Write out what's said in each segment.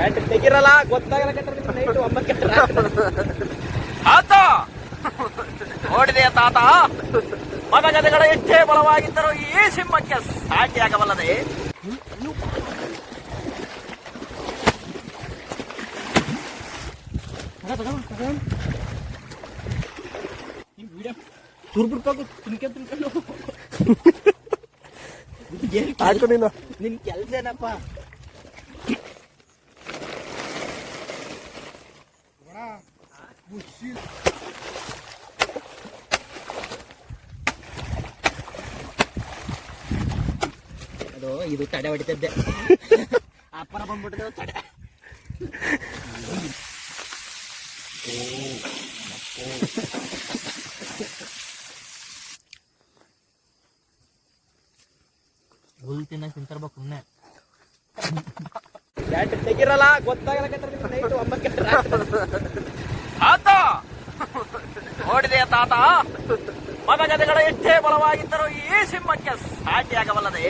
Battery ತೆಗಿರಲ್ಲ? ಗೊತ್ತಾಗಲ್ಲ ಕಟ್ಟ night ಒಂಬತ್ತು ಆತ! ನೋಡಿದೆಯ ತಾತ. ಮದಗದೆಗಳ ಎಷ್ಟೇ ಬಲವಾಗಿದ್ದರೂ ಈ ಸಿಂಹಕ್ಕೆ ಸಾಟಿಯಾಗಬಲ್ಲದೆ ಸುರ್ಬಿಡ್ಬೇಕು ತಿನ್ಕೆ ತಿನ್ಕೊಂಡು ನಿನ್ ಕೆಲ್ಸ ಏನಪ್ಪ ಅದು ಇದು ತಡೆ ಹೊಡಿತದ್ದೆ. ಅಪ್ಪನ ಬಂದ್ಬಿಟ್ಟಿದೆ ತಡೆ. ಹುಲ್ ಸುಮ್ಮನೆ ತೆಗಿರಲ್ಲ ಗೊತ್ತಾಗಲ್ಲ ಒಂಬತ್ತು ನೋಡಿದೆಯ ತಾತ. ಮದಗದೆಗಳ ಎಷ್ಟೇ ಬಲವಾಗಿದ್ದರೂ ಈ ಸಿಂಹಕ್ಕೆ ಸಾಟಿಯಾಗಬಲ್ಲದೆ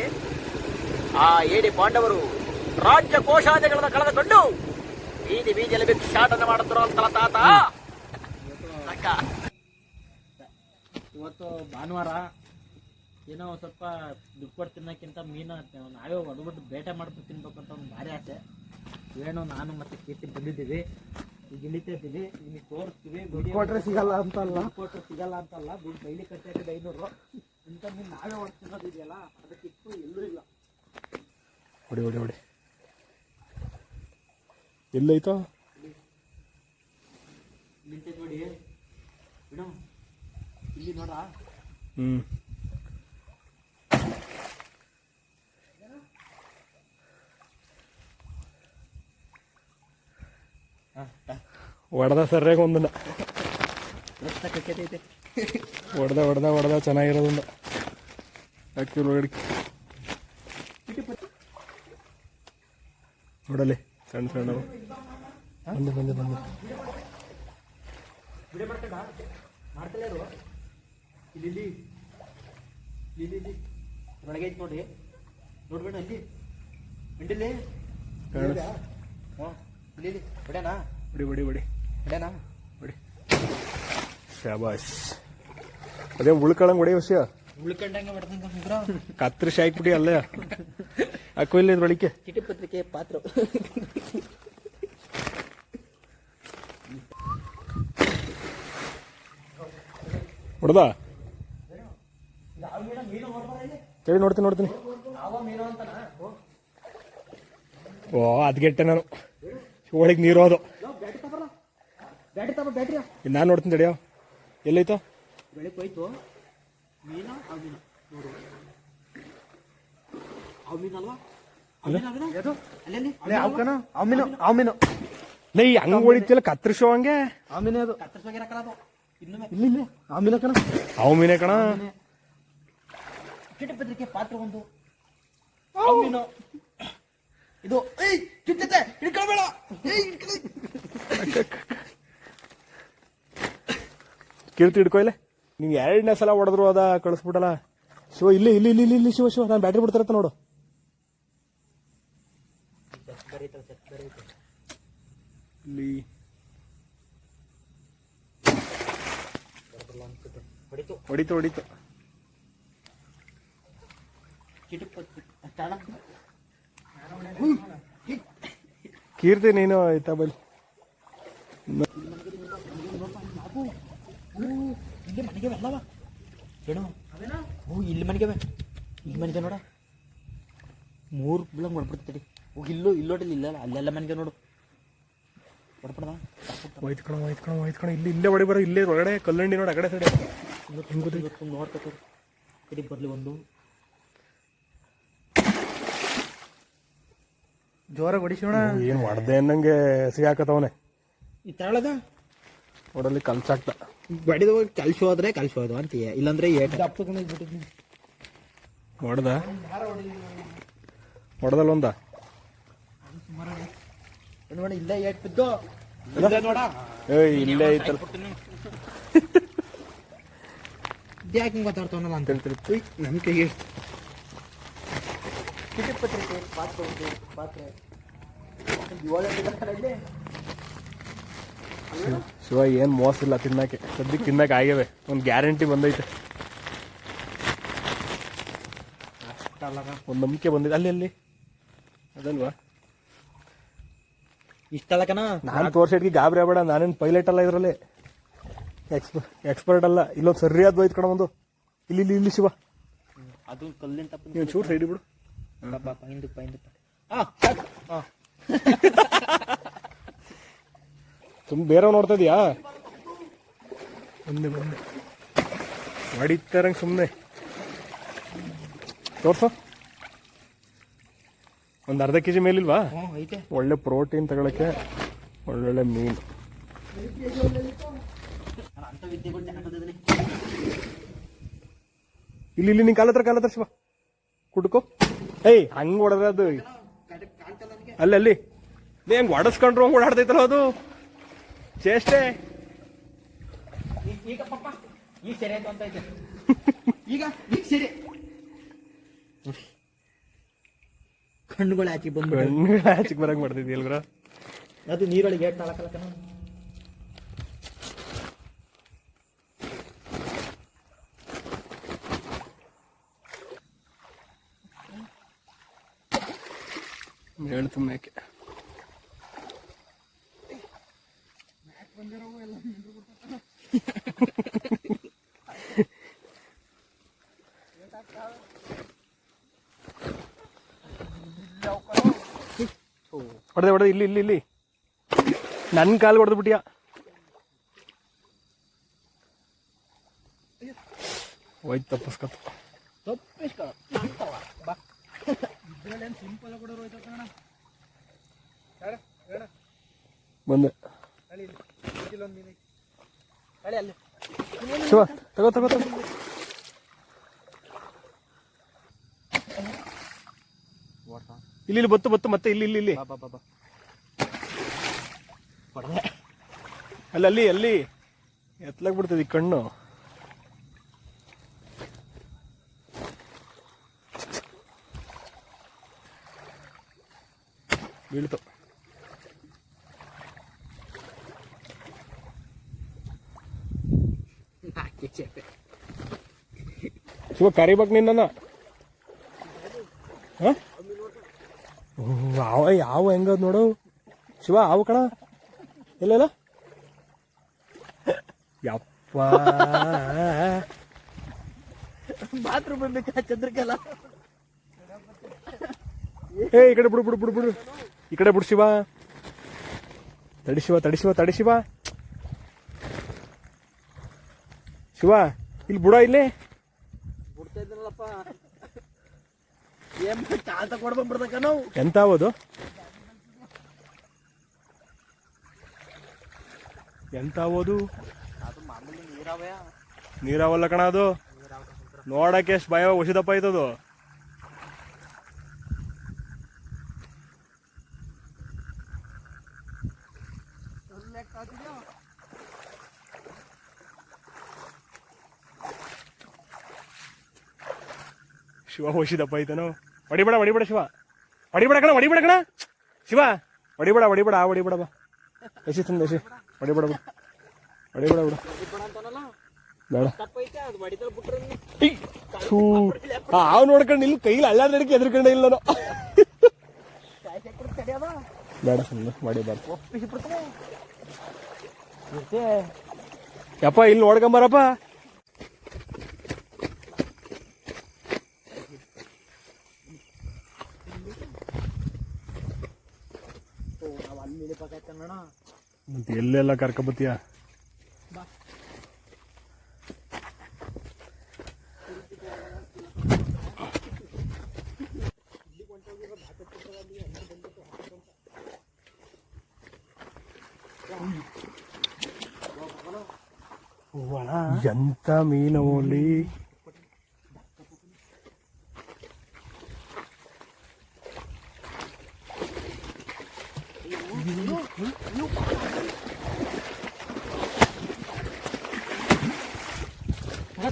ಆ ಏಡಿ ಪಾಂಡವರು ರಾಜ್ಯ ಕೋಶಾದಿಗಳನ್ನು ಕಳೆದುಕೊಂಡು ಬೀದಿ ಬೀದಿಯಲ್ಲಿ ಭಿಕ್ಷಾಟನೆ ಅಂತ ತಾತ. ಇವತ್ತು ಭಾನುವಾರ ಏನೋ ಸ್ವಲ್ಪ ದುಡ್ಡು ಕೊಟ್ಟು ತಿನ್ನೋಕ್ಕಿಂತ ಮೀನು ನಾವೇ ಹೊಡೆದ್ಬಿಟ್ಟು ಬೇಟೆ ಮಾಡ್ಬಿಟ್ಟು ತಿನ್ಬೇಕು ಅಂತ ಒಂದು ಭಾರಿ ಆಸೆ. ಏನು ನಾನು ಮತ್ತೆ ಕೀರ್ತಿ ಬಂದಿದ್ದೀವಿ. ಈಗ ಇಳಿತಾ ಇದ್ದೀವಿ ನಿಮಗೆ ತೋರಿಸ್ತೀವಿ. video ಕೊಟ್ರೆ ಸಿಗಲ್ಲ ಅಂತ ಅಲ್ಲ ದುಡ್ಡು ಕೊಟ್ರೆ ಸಿಗಲ್ಲ ಅಂತಲ್ಲ? ದುಡ್ಡು ಡೈಲಿ ಕಟ್ಟಿದ್ರೆ ಐನೂರು. ಇಂಥ ಮೀನು ನಾವೇ ಇದೆಯಲ್ಲ? ಅದಕ್ಕೆ ಅದಕ್ಕಿತ್ತು ಎಲ್ಲೂ ಇಲ್ಲ. ಹೊಡಿ ಹೊಡಿ ಹೊಡಿ. ಎಲ್ಲೈತೋ? ನಿಂತೈತೆ ನೋಡಿ. ಮೇಡಮ್ ಇಲ್ಲಿ ನೋಡ ಹ್ಞೂ ಹ್ಮ್ ಹೊಡೆದ ಸರ್ಯಾಗ ಒಂದನ್ನ. ಹೊಡೆದ ಹೊಡೆದ ಹೊಡೆದ ಚೆನ್ನಾಗಿರೋದನ್ನ ಒಳಗಡೆ. ನೋಡಲಿ ಸಣ್ಣ ಸಣ್ಣ ಬಂದೆ ಬಂದೆ ಬಂದೆ. ಒಳಗೆ ಐತೆ ನೋಡ್ಬೇಡ ಅಲ್ಲಿ ಬಿಡೋಣ ಬಿಡಿ ಬಿಡಿ ಬಿಡಿ ಬಿಡೋಣ ಬಿಡಿ ಶಾಬಾಸ್ ಅದೇ ಉಳ್ಕೊಳಂಗ್ ಹೊಡಿ ವಿಷಯ. ಉಳ್ಕೊಂಡಂಗೆ ಶಾಯ್ ಕತ್ತರಿಸಿ ಹಾಕ್ಬಿಡಿ ಅಲ್ಲೇ. ಹಾಕೋ ಇಲ್ಲ ಇದ್ರೊಳಕ್ಕೆ. ಚಿಟಿ ಪತ್ರಿಕೆ ಪಾತ್ರ. ಹೊಡೆದ? ಸರಿ ನೋಡ್ತೀನಿ ನೋಡ್ತೀನಿ. ಓ ಅದ್ಗೆಟ್ಟೆ ನಾನು. ಒಳಗೆ ನೀರು ಹೋದು. ಬ್ಯಾಟ್ರಿ ತಗೋ ಬ್ಯಾಟ್ರಿ ನಾನು ನೋಡ್ತೀನಿ ತಡಿಯೋ. ಎಲ್ಲೈತೋ? ಬೆಳಗ್ಗೆ ಹೋಯ್ತು. ಮೀನ ಆ ಮೀನ ನೋಡು. ಮೀನು ಅಲ್ವಾ? ಲೈ ಹಂಗ್ ಹೊಡಿತಿಲ್ಲ ಕತ್ತರಿಸೋ ಹಂಗೆ? ಅದು. ಇಲ್ಲಿ ಇಲ್ಲಿ. ಆಮಿನ ಕಣ. ಅವ್ ಮೀನೆ ಕಣ ಪಾತ್ರ ಒಂದು. ಮೀನು ಇದು ಏಯ್ ಏಯ್ ಹಿಡ್ಕೊಳ್ಳಿ. ಕೀರ್ತಿ ಹಿಡ್ಕೊ ಇಲ್ಲ. ನೀವು ಎರಡನೇ ಸಲ ಹೊಡೆದ್ರು ಅದ ಕಳಿಸ್ಬಿಟ್ಟಲ್ಲ. ಶಿವ ಇಲ್ಲಿ ಇಲ್ಲಿ ಇಲ್ಲಿ ಇಲ್ಲಿ ಶಿವ ಶಿವ, ನಾನು ಬ್ಯಾಟ್ರಿ ಬಿಡ್ತಾರತ್ತ ನೋಡು. ಇಲ್ಲಿ. ಹೊಡಿತು ಹೊಡಿತು. ಕೀರ್ತಿ, ನೀನು ಆಯ್ತಾ ಬಲ್ಲಿ ಇಲ್ಲಿ ಮನೆಗೆ ಅಲ್ಲವ? ಏನು? ಹೂ ಇಲ್ಲಿ ಮನೆಗೆ ಇಲ್ಲಿ ಮನೆಗೆ ನೋಡ. ಮೂರು ಬಿಳಂಗ್ ಹೊಡ್ಬಿಡ್ತೀರಿ ಹೋಗಿ ಇಲ್ಲೂ ಇಲ್ಲೋಟಲ್ಲಿ ಇಲ್ಲ ಅಲ್ಲೆಲ್ಲ ಮನೆಗೆ ನೋಡು. ಹೊಡ್ಬಿಡ್ದ? ಹೋಯ್ತು ಕಣ ಒಯ್ತ್ಕೊಂಡು ಕಣ ಇಲ್ಲಿ ಇಲ್ಲೇ ಹೊಡಿ ಬರೋ ಇಲ್ಲೇ ಒಳಗಡೆ ಕಲ್ಲಂಡಿ ನೋಡಿ ಆ ಕಡೆ ಸೈಡ್. ಇವತ್ತು ನೋಡ್ಕೊತಾರೆ ಕಡಿಗೆ ಬರಲಿ ಒಂದು. ಜೋರಾಗಿ ಹೊಡಿಸೋಣ ಏನು ಹೊಡೆದೆ ಅನ್ನಂಗೆ ಸಿಗಾಕತ್ತವನೆ. ಈ ತಳದ ನೋಡಲ್ಲಿ ಕಲ್ಸಾಕ್ತ. ಬಡಿದು ಕಲ್ಸಿ ಹೋದ್ರೆ ಕಲ್ಸಿ ಹೋದ್ವು ಅಂತೀಯ ಇಲ್ಲಾಂದ್ರೆ ಏಟ್. ಹೊಡೆದ ಹೊಡೆದಲ್ಲ ಒಂದ? ನೋಡಿ ಇಲ್ಲೇ ಏಟ್ ಬಿದ್ದು ಏಯ್ ಇಲ್ಲೇ ಐತಲ್ಲ. ಯಾಕೆ ಮಾತಾಡ್ತಾವನಲ್ಲ ಅಂತ. ನಮ್ಮ ಕೈಗೆ ಚಿಟಿ ಪತ್ರಿಕೆ ಪಾತ್ರ ಪಾತ್ರೆ ಶಿವ ಏನು ಮೋಸ ಇಲ್ಲ ತಿನ್ನಕ್ಕೆ. ಸದ್ಯಕ್ಕೆ ತಿನ್ನಕ್ಕೆ ಆಗ್ಯವೆ ಒಂದು ಗ್ಯಾರಂಟಿ ಬಂದೈತೆ. ಒಂದು ನಂಬಿಕೆ ಬಂದಿದೆ ಅಲ್ಲಿ ಅಲ್ಲಿ. ಅದಲ್ವಾ? ಇಷ್ಟಲ್ಲಕನ ನಾನು ತೋರ್ಸಿಟ್ಗೆ ಗಾಬರಿ ಆಗ್ಬೇಡ. ನಾನೇನು ಪೈಲಟ್ ಅಲ್ಲ ಇದರಲ್ಲಿ. ಎಕ್ಸ್ಪ ಎಕ್ಸ್ಪರ್ಟ್ ಅಲ್ಲ. ಇಲ್ಲೊಂದು ಸರಿಯಾದ ಹೋಯ್ತು ಕಣ ಒಂದು. ಇಲ್ಲಿ ಇಲ್ಲಿ ಇಲ್ಲಿ ಶಿವ. ಅದು ಕಲ್ಲಿನ ತಪ್ಪ ನೀವು ಚೂರು ಸೈಡ್ ಬಿಡು. ಹಾಂ ತುಂಬ ಬೇರೆ ನೋಡ್ತಾ ಇದೀಯಾ? ಬಂದೆ ಬಂದೆ. ಸುಮ್ಮನೆ ತೋರ್ಸು. ಒಂದು ಅರ್ಧ ಕೆ ಜಿ ಮೇಲಿಲ್ವಾ ಒಳ್ಳೆ ಪ್ರೋಟೀನ್ ತಗೊಳಕ್ಕೆ ಒಳ್ಳೊಳ್ಳೆ ಮೀನು. ಇಲ್ಲಿ ಇಲ್ಲಿ ನಿನ್ ಕಾಲ ಹತ್ರ ಕಾಲ ಹತ್ರ ಶಿವ ಕುಡ್ಕೊ. ಏಯ್ ಹಂಗ್ ಹೊಡೆದ್ರೆ ಅದು ಅಲ್ಲಿ ಅಲ್ಲಿ. ನೀ ಹೆಂಗ್ ಹೊಡಸ್ಕೊಂಡ್ರು ಹಂಗ್ ಓಡಾಡ್ತೈತಲ್ಲ ಅದು. ಚೇಷ್ಟೆ ಈಗ ಪಪ್ಪ ಈಗ ಸರಿ ಆಯ್ತು ಅಂತ ಐತೆ ಈಗ ಈಗ ಸರಿ. ಕಣ್ಣುಗಳು ಆಚೆ ಬಂದು ಕಣ್ಣುಗಳು ಆಚೆಗೆ ಬರಂಗ್ ಮಾಡ್ತಿದ್ದೀ ಎಲ್ಗ್ರ ಅದು ನೀರೊಳಗೆ ಏಟ್ ತಾಳಕಲಕನ ಹೇಳ್ತು ಮೇಕೆ. ಹೊಡೆದೆ ಹೊಡೆದೆ ಇಲ್ಲಿ ಇಲ್ಲಿ ಇಲ್ಲಿ. ನನ್ನ ಕಾಲು ಹೊಡೆದು ಬಿಟ್ಟಿಯಾ? ಹೋಯ್ತು ತಪ್ಪಿಸ್ಕೊತ ತಪ್ಪಿಸ್ಕೊ. ಬಾ. ಇದ್ರಲ್ಲೇನು ಸಿಂಪಲ್ ಕೂಡ ಹೋಯ್ತು ಕಣ ಬಂದೆ ಹೇಳಿ ಅಲ್ಲಿ ಶಿವ ತಗೋ ತಗೋ ತಗೋ. ಇಲ್ಲಿ ಇಲ್ಲಿ ಬತ್ತು ಬತ್ತು ಮತ್ತೆ ಇಲ್ಲಿ ಇಲ್ಲಿ ಇಲ್ಲಿ. ಅಲ್ಲಿ ಅಲ್ಲಿ ಅಲ್ಲಿ. ಎತ್ಲಾಗ್ ಬಿಡ್ತದೆ ಈ ಕಣ್ಣು. ಬೀಳ್ತು. ಶಿವ ಕರಿಬೇಕು ನಿನ್ನ ಯಾವ ಯಾವ ಹೆಂಗದ್ ನೋಡು. ಶಿವ ಅವು ಕಣ. ಇಲ್ಲ ಇಲ್ಲ. ಯಪ್ಪ. ಬಾತ್ರೂಮ್ ಬರ್ಬೇಕಾ ಚಂದ್ರಕಲಾ. ಏ ಈ ಕಡೆ ಬಿಡು ಬಿಡು ಬಿಡು ಬಿಡು. ಈ ಕಡೆ ಬಿಡು ಶಿವ. ತಡಿ ಶಿವ ತಡಿ ಶಿವ ತಡಿ ಶಿವ. ಶಿವ ಇಲ್ಲಿ ಬಿಡ ಇಲ್ಲಿ ಬಿಡ್ತಾ ಇದ್ರಲ್ಲಪ್ಪ ಏನ್ ಕಾಲ್ ತಗೊಂಡ್ಬಂದ್ಬಿಡ್ದಕ್ಕ ನಾವು ಎಂತ ಆಗೋದು ಎಂತ ಆಗೋದು ಅದು ಮಾಮೂಲಿ ನೀರಾವಯ ನೀರಾವಲ್ಲ ಕಣ ಅದು. ನೋಡಕ್ಕೆ ಎಷ್ಟು ಭಯ ಉಸಿದಪ್ಪ ಐತದು ಶಿವ ಹೋಶಿದಪ್ಪ ಐತನು ಹೊಡಿಬೇಡ ಹೊಡಿಬೇಡ ಶಿವ. ಹೊಡಿಬೇಡ ಕಣ ಹೊಡಿಬೇಡ ಕಣ. ಶಿವ, ಹೊಡಿಬೇಡ ಹೊಡಿಬೇಡ, ಆ, ಹೊಡಿಬೇಡ ಬಾ. ಎಸಿ ತಂದ ಎಸಿ. ಹೊಡಿಬೇಡ ಬಿಡು. ಹೊಡಿಬೇಡ ಬಿಡು. ಬೇಡ. ಅವ್ ನೋಡ್ಕೊಂಡು ಇಲ್ಲಿ ಕೈಲಿ ಅಳ್ಳಾಡಕ್ಕೆ ಎದ್ರಕಂಡೆ ಇಲ್ಲ ಬೇಡ ಸುಮ್ಮನೆ ಇರ್ತೆ ಯಪ್ಪ ಇಲ್ಲಿ ನೋಡ್ಕೊಂಬರಪ್ಪ ನಾವು ಅಲ್ಲಿ ಇಳಿಬೇಕಾಯ್ತ ನೋಡ ಮತ್ತೆ ಎಲ್ಲೆಲ್ಲ ಕರ್ಕೊಬತ್ತೀಯ ಎಂತ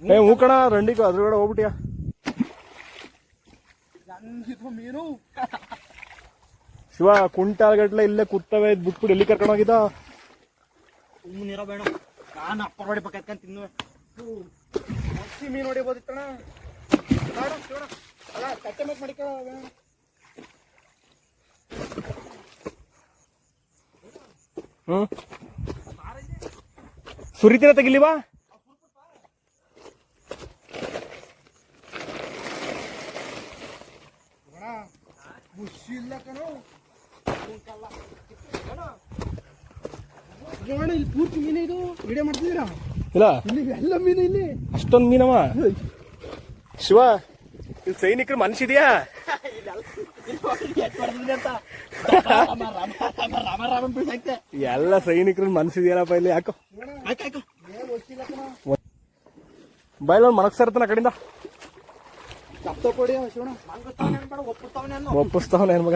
ಏ ಹ್ಞೂ ಕಣ ರಂಡಿಗೆ ಅದ್ರಗಡೆ ಹೋಗ್ಬಿಟ್ಟಿಯಾ? ಮೀನು ಶಿವ ಕುಂಟಾಲ್ ಗಟ್ಲೆ ಇಲ್ಲೇ ಕುತ್ತವೆ ಇದ್ ಎಲ್ಲಿ ಕರ್ಕೊಂಡು ಹೋಗಿದ್ದ? ಸುಮ್ಮನೆ ಇರೋ ಬೇಡ ನಾನು ಅಪ್ಪ ಅಂತ ತಿನ್ನು ಮೀನು ಹೊಡಿಬೋದಿತ್ತಣ ಅಲ್ಲ ಕಟ್ಟೆ ಮೇಲೆ ಮಾಡಿಕ ಹ್ಮ್. ಸುರಿತೀರ ತೆಗಿಲಿವಾ? ನೋಡಿ ಇಲ್ಲಿ ಪೂರ್ತಿ ಮೀನು ಇದು ವಿಡಿಯೋ ಮಾಡ್ತಿದ್ದೀರಾ? ಇಲ್ಲ. ಇಲ್ಲಿ ಎಲ್ಲ ಮೀನು ಇಲ್ಲಿ. ಅಷ್ಟೊಂದು ಮೀನವ? ಶಿವ ಇಲ್ಲಿ ಸೈನಿಕರು ಮನ್ಸಿದ್ಯಾ ಎಲ್ಲ ಸೈನಿಕರು ಮನ್ಸಿದ್ಯಾನಪ್ಪ ಇಲ್ಲಿ ಯಾಕೋ? ಬಾಯ್ಲೊಂದು ಮನಕ್ಸರ್ತನ ಆ ಕಡೆಯಿಂದ. ಸಪ್ತ ಕೊಡಿ ಶಿವಣ ಮಂಗುತ್ತಾವನೆ ಅನ್ಬೇಡ ಒಪ್ಪುತ್ತಾವನೆ ಅನ್ನೋ ಒಪ್ಪಿಸ್ತಾವನ ಇಲ್ಲ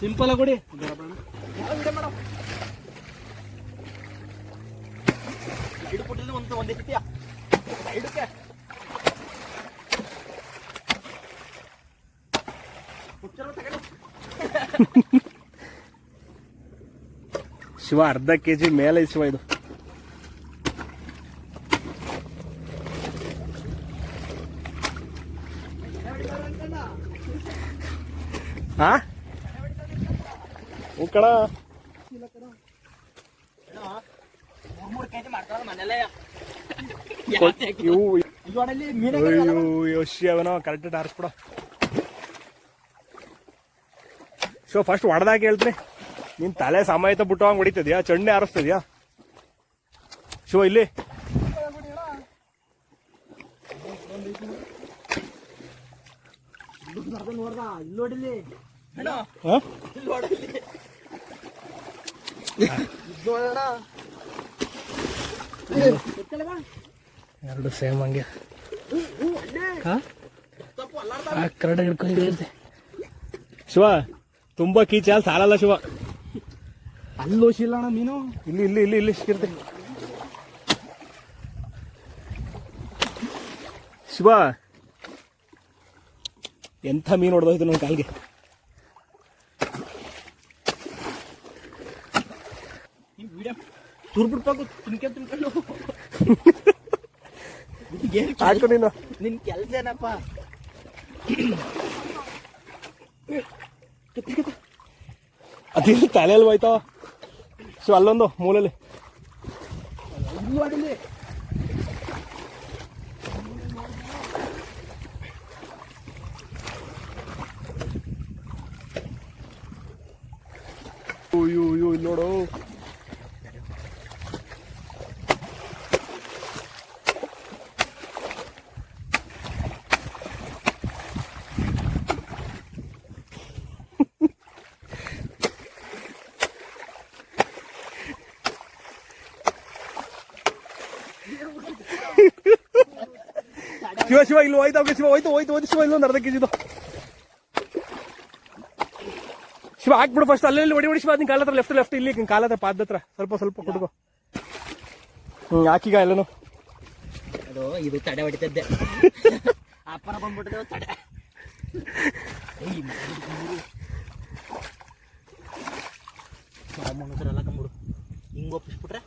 ಸಿಂಪಲ್ ಕೊಡಿ ಶಿವ ಅರ್ಧ ಕೆ ಜಿ ಮೇಲೆ ಶಿವ ಇದು ಹಾ ಹ್ಞೂ ಕಣ ಮೂರು ಕೆಜಿ ಮಾಡ್ತಾರ ಮನೆಯಲ್ಲೇ ಇವು ಮೀನ ಅಯ್ಯೋ ಯೋಶಿ ಅವನೋ ಕರೆಕ್ಟ್ ಆರಿಸ್ಬಿಡ ಸೊ ಫಸ್ಟ್ ಹೊಡೆದಾಗ ಹೇಳ್ತೀನಿ ನಿನ್ ತಲೆ ಸಮಯತ ಬಿಟ್ಟು ಹಂಗೆ ಹೊಡಿತದ್ಯಾ? ಚಣ್ಣೆ ಆರಿಸ್ತದ್ಯಾ? ಶಿವ ಇಲ್ಲಿ. ನೋಡ್ದ ಇಲ್ಲಿ ನೋಡಿಲಿ ಎರಡು ಸೇಮ್ ಹಂಗೆ. ತಪ್ಪು ಅಲ್ಲಾಡ್ದ ಕರೆಕ್ಟಾಗಿ ಇರ್ತೆ. ಶಿವ ತುಂಬಾ ಕೀಚ ಸಾಲಲ್ಲ ಶಿವ. ಅಲ್ಲಿ ಓಸಿಲ್ಲ ಅಣ್ಣ ಮೀನು? ಇಲ್ಲಿ ಇಲ್ಲಿ ಇಲ್ಲಿ ಇಲ್ಲಿ ಸಿಕ್ಕಿರ್ತೆ. ಶಿವ ಎಂಥ ಮೀನು ಹೊಡೆದೋಯ್ತು ನನ್ನ ಕಾಲ್ಗೆ? ತುರ್ಬಿಡ್ಬೇಕು ತಿನ್ಕೆ ತಿನ್ಕೊಂಡು ಹಾಕು ನೀನು. ನಿನ್ ಕೆಲ್ಸ ಏನಪ್ಪ? ಅದಿಲ್ಲಿ ತಲೆಯಲ್ಲಿ ಹೋಯ್ತಾವ. ಸೊ ಅಲ್ಲೊಂದು ಮೂಲಲ್ಲಿ ಅಯ್ಯೋ ಅಯ್ಯೋ ಇಲ್ಲಿ ನೋಡು. ಶಿವ ಶಿವ, ಇಲ್ಲಿ, ಹೋಯ್ತು ಅವ್ಕೆ ಶಿವ, ಹೋಯ್ತು ಹೋಯ್ತು ಹೋಯ್ತು, ಶಿವ ಇಲ್ಲೊಂದು ಅರ್ಧ ಕೆಜಿದು ಶಿವ, ಹಾಕ್ಬಿಡು ಫಸ್ಟ್ ಅಲ್ಲಿ ಒಡಿ ಒಡಿ ಶಿವ ಕಾಲ ಹತ್ರ ಲೆಫ್ಟ್ ಲೆಫ್ಟ್ ಇಲ್ಲಿ ಕಾಲ ಹತ್ರ, ಪಾದ ಹತ್ರ. ಸ್ವಲ್ಪ ಸ್ವಲ್ಪ ಕೊಟ್ಕೋ. ಹ್ಮ್ ಹಾಕಿಗ ಎಲ್ಲನು. ಇದು ತಡೆ ಹೊಡಿತದ್ದೆ. ಅಪ್ಪನ ಬಂದ್ಬಿಟ್ಟಿದೆ ತಡೆ. ಒಪ್ಪಿಸ್ಬಿಟ್ರೆ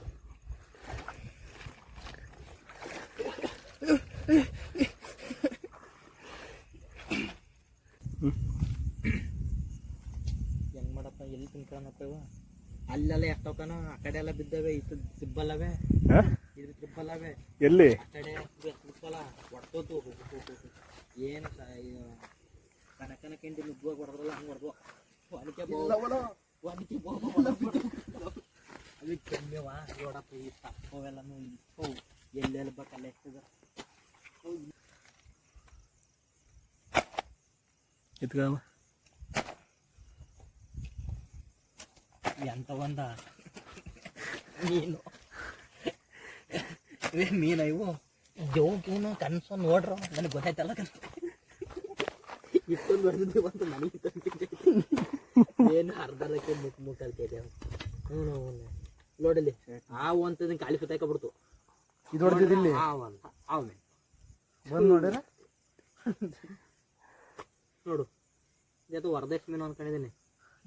ಹೆಂಗ್ ಮಾಡಪ್ಪ ಎಲ್ಲಿ ತಿನ್ಕೊಳನಪ್ಪ ಇವ ಅಲ್ಲೆಲ್ಲ ಎಷ್ಟೋಕನ ಆ ಕಡೆ ಎಲ್ಲ ಬಿದ್ದವೆ ಇದು ತಿಬ್ಬಲ್ಲವೆ? ಇದು ತಿಬ್ಬಲ್ಲವೆ. ಎಲ್ಲಿ? ಆ ಕಡೆ ಬಿತ್ತಲ್ಲ ಹೊಡ್ತೋತು ಏನು ಕನಕನ ಕೆಂಡಿ ನುಗ್ಗುವಾಗ ಹೊಡೆದ್ರಲ್ಲ ಹಂಗೆ ಹೊಡೆದು ಅದಕ್ಕೆ ಅದಕ್ಕೆ ಅದು ಕೆಮ್ಮೆವ ನೋಡಪ್ಪ ಈ ತಪ್ಪವೆಲ್ಲನು ಇಪ್ಪವು ಎಲ್ಲೆಲ್ಲಿ ಬೇಕಲ್ಲ ಎಷ್ಟದ ಎತ್ಕ ಎಂತ ಒಂದ ಮೀನು. ಇವೇ ಮೀನ ಇವು. ದೇವ್ಗೇನು ಕನ್ಸು ನೋಡ್ರು ನನಗೆ ಗೊತ್ತಾಯ್ತಲ್ಲ ಕನ್ ಇಷ್ಟೊಂದು ಹೊಡೆದಿದ್ದೀವಿ ಅಂತ ನನಗೆ ಏನು ಅರ್ಧಕ್ಕೆ ಮುಕ್ ಮುಖ ಕಲ್ತಿದ್ದೆ ಹ್ಞೂ ನೋಡಲಿ ಆ ಒಂತದ ಕಾಲಿ ಸುತ್ತಾಕ ಇದು ಹೊಡೆದಿದ್ದಿಲ್ಲ ಆವು ಅಂತ ಅವೇ ಬಂದು ನೋಡಿರ ನೋಡು ಇದು ಮೀನು ಅನ್ಕೊಂಡಿದ್ದೀನಿ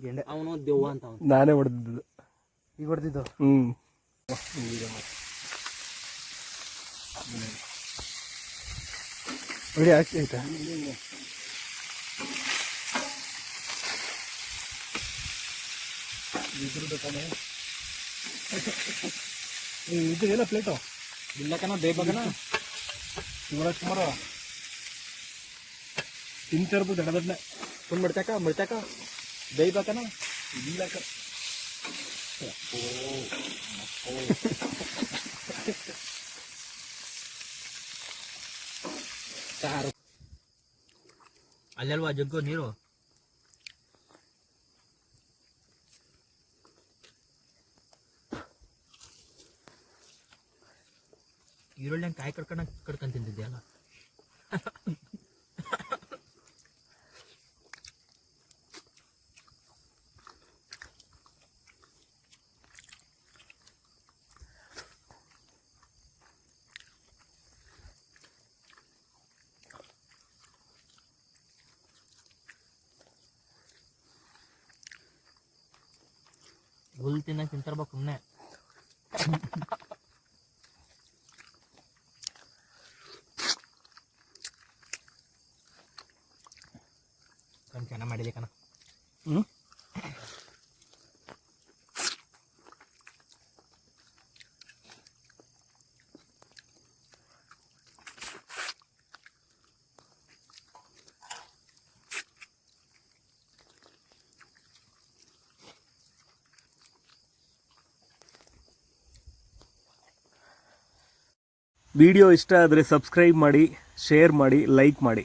ಗೆಂಡೆ. ಅವನು ದೆವ್ವ ಅಂತ ಅವನು. ನಾನೇ ಹೊಡೆದಿದ್ದು. ಈಗ ಹೊಡೆದಿದ್ದು? ಹ್ಮ್. ಹೊಡಿ ಹಾಕಿ ಆಯ್ತಾ? ಇದು ಏನೋ ಪ್ಲೇಟು? ಇಲ್ಲಕನ ಬೇಕನ ಸುಮಾರು ತಿಂತಿರ್ಬೋದು ಎಡದಡ್ನೆ. ಫೋನ್ ಮಾಡ್ತಾಕ ಬಿಡ್ತಾಕ ಬೇಯ್ಬೇಕನ ಇಲ್ಲಕ ಸಾರು ಅಲ್ಲಲ್ವಾ ಜಗ್ಗು ನೀರು ಈರುಳ್ಳಿ ಕಾಯಿ ಕಡ್ಕೊಂಡ ಕಡ್ಕೊಂಡ್ ತಿಂತಿದ್ದೆ ಅಲ್ಲ ಹುಲ್ ತಿನ್ನಕ್ ತಿಂತಾರ್ಬೇಕು ಸುಮ್ಮನೆ ಕಣ ಹ್ಮ್? ವಿಡಿಯೋ ಇಷ್ಟ ಆದರೆ ಸಬ್ಸ್ಕ್ರೈಬ್ ಮಾಡಿ ಶೇರ್ ಮಾಡಿ ಲೈಕ್ ಮಾಡಿ.